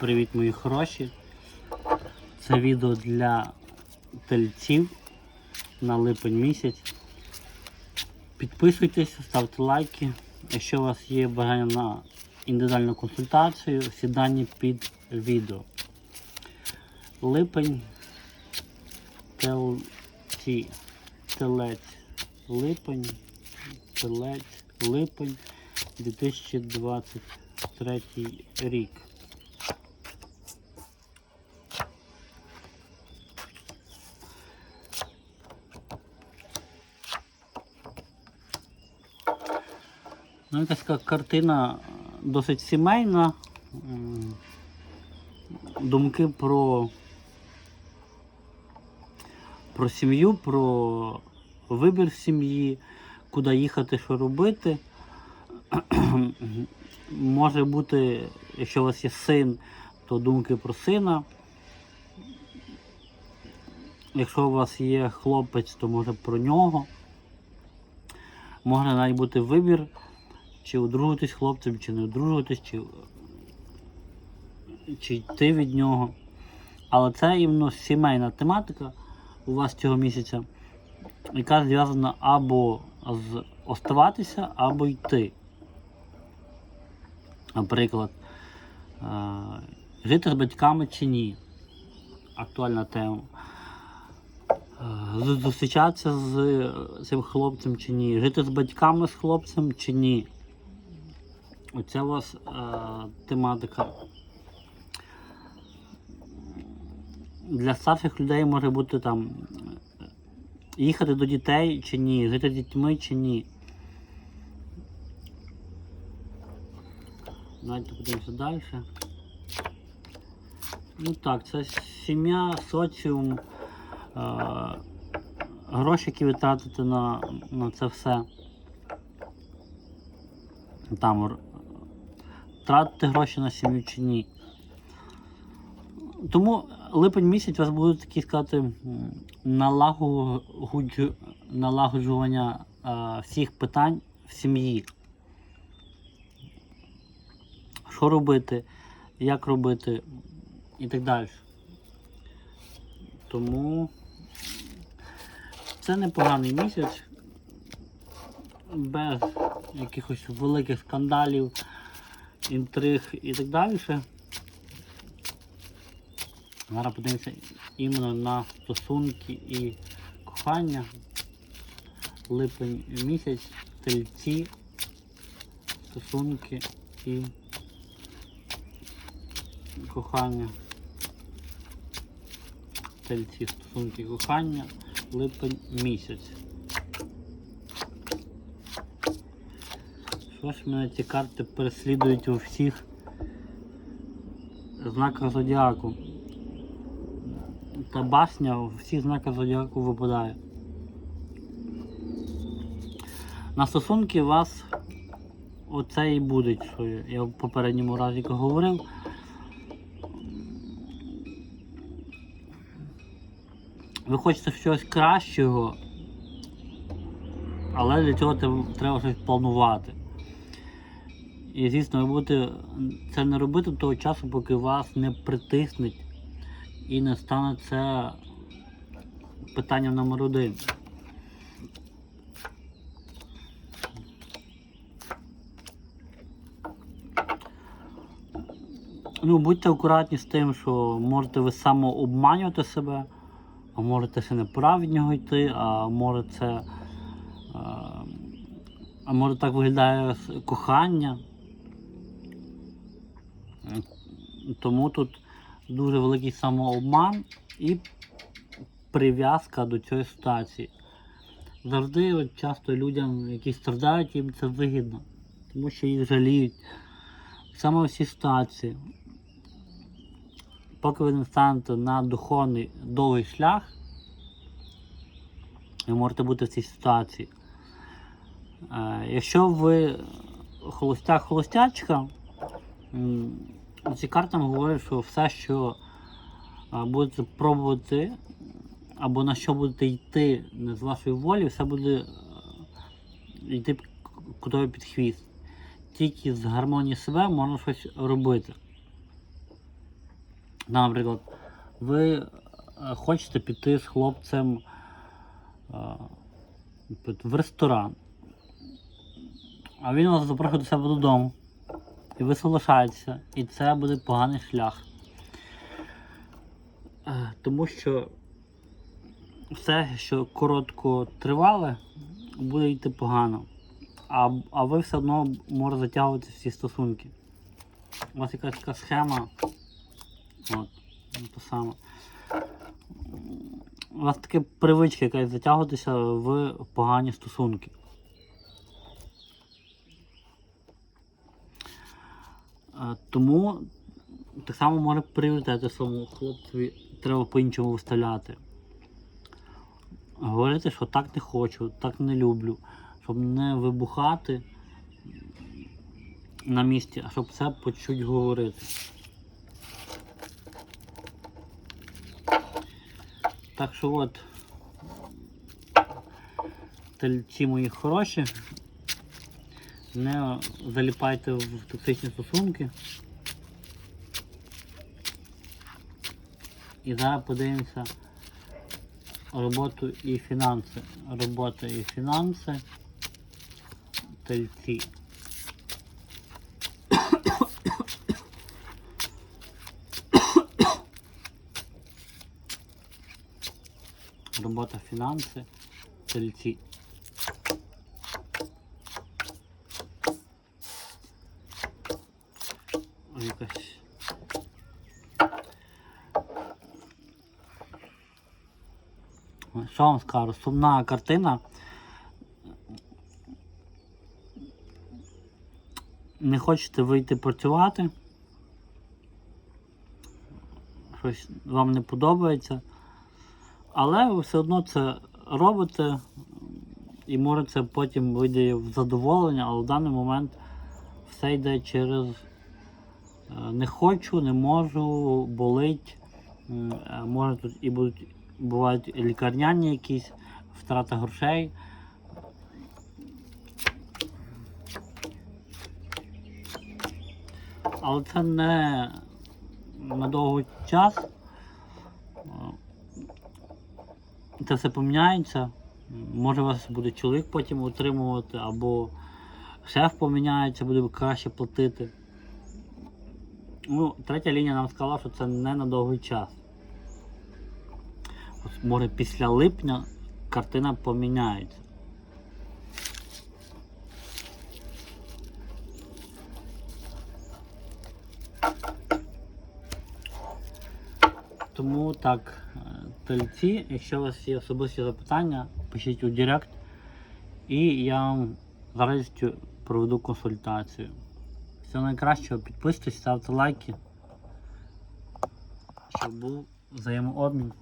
Привіт, мої хороші. Це відео для тельців на липень місяць. Підписуйтесь, ставте лайки. Якщо у вас є бажання на індивідуальну консультацію, всі дані під відео. Липень телці. Телець. Липень. Телець. Липень 2023 рік. Ну, якась така картина досить сімейна. Думки про, про сім'ю, про вибір сім'ї, куди їхати, що робити. Може бути, якщо у вас є син, то думки про сина. Якщо у вас є хлопець, то може про нього. Може навіть бути вибір, чи одружитись хлопцем, чи не одружитись, чи, чи йти від нього. Але це іменно сімейна тематика у вас цього місяця, яка зв'язана або з оставатися, або йти. Наприклад, е, жити з батьками чи ні. Актуальна тема. Е, Зустрічатися з е, цим хлопцем чи ні. Жити з батьками з хлопцем чи ні. Оця у вас е, тематика. Для старших людей може бути там е, їхати до дітей чи ні, жити з дітьми чи ні. Давайте подивимося далі. Ну так, це сім'я, соціум, е, гроші, які ви тратите на, на це все. Там тратите гроші на сім'ю чи ні. Тому липень місяць у вас будуть такі сказати налагоджування всіх питань в сім'ї. Що робити, як робити і так далі. Тому це непоганий місяць. Без якихось великих скандалів, інтриг і так далі. Зараз подивимося іменно на стосунки і кохання. Липень місяць, тельці, стосунки і кохання. Тельці, стосунки кохання, липень місяць. Що ж мене ці карти переслідують у всіх знаках зодіаку? Та басня у всіх знаках зодіаку випадає. На стосунки вас оце і буде, що я в попередньому разі говорив. Ви хочете щось кращого, але для цього треба щось планувати. І звісно, ви будете це не робити того часу, поки вас не притиснуть і не стане це питанням номер один. Ну, будьте акуратні з тим, що можете ви самообманювати себе, а можете це не йти, а може це. А може так виглядає кохання. Тому тут дуже великий самообман і прив'язка до цієї ситуації. Завжди от, часто людям, які страждають, їм це вигідно, тому що їх жаліють. Саме в цій ситуації. Поки ви не станете на духовний довгий шлях, ви можете бути в цій ситуації. Е, якщо ви холостяк-холостячка, ці карти говорять, що все, що будете пробувати, або на що будете йти не з вашої волі, все буде е, йти к- під хвіст. Тільки з гармонії себе можна щось робити. Наприклад, ви е, хочете піти з хлопцем е, в ресторан, а він вас запрошує до себе додому. І ви соглашаєтеся, і це буде поганий шлях. Е, Тому що все, що коротко тривале, буде йти погано. А, а ви все одно можете затягувати всі стосунки. У вас якась така схема. От, ну, то саме. У вас таке привичка якась затягуватися в погані стосунки. Тому так само може пріоритети своєму хлопцеві треба по-іншому виставляти. Говорити, що так не хочу, так не люблю, щоб не вибухати на місці, а щоб це почуть говорити. Так що от тельці мої хороші. Не заліпайте в токсичні стосунки. І зараз подивимося роботу і фінанси. Робота і фінанси. Тельці. Робота фінанси. Тельці. Що вам скажу? Сумна картина. Не хочете вийти працювати. Щось вам не подобається. Але ви все одно це робите і може це потім вийде в задоволення, але в даний момент все йде через е, не хочу, не можу, болить. Е, Може тут і будуть бувають лікарняні якісь, втрата грошей. Але це не на довгий час. Це все поміняється. Може вас буде чоловік потім утримувати, або шеф поміняється, буде краще платити. Ну, третя лінія нам сказала, що це не на довгий час. Може після липня картина поміняється. Тому так, тельці, якщо у вас є особисті запитання, пишіть у Директ і я вам з радістю проведу консультацію. Всього найкращого, підписуйтесь, ставте лайки, щоб був взаємообмін.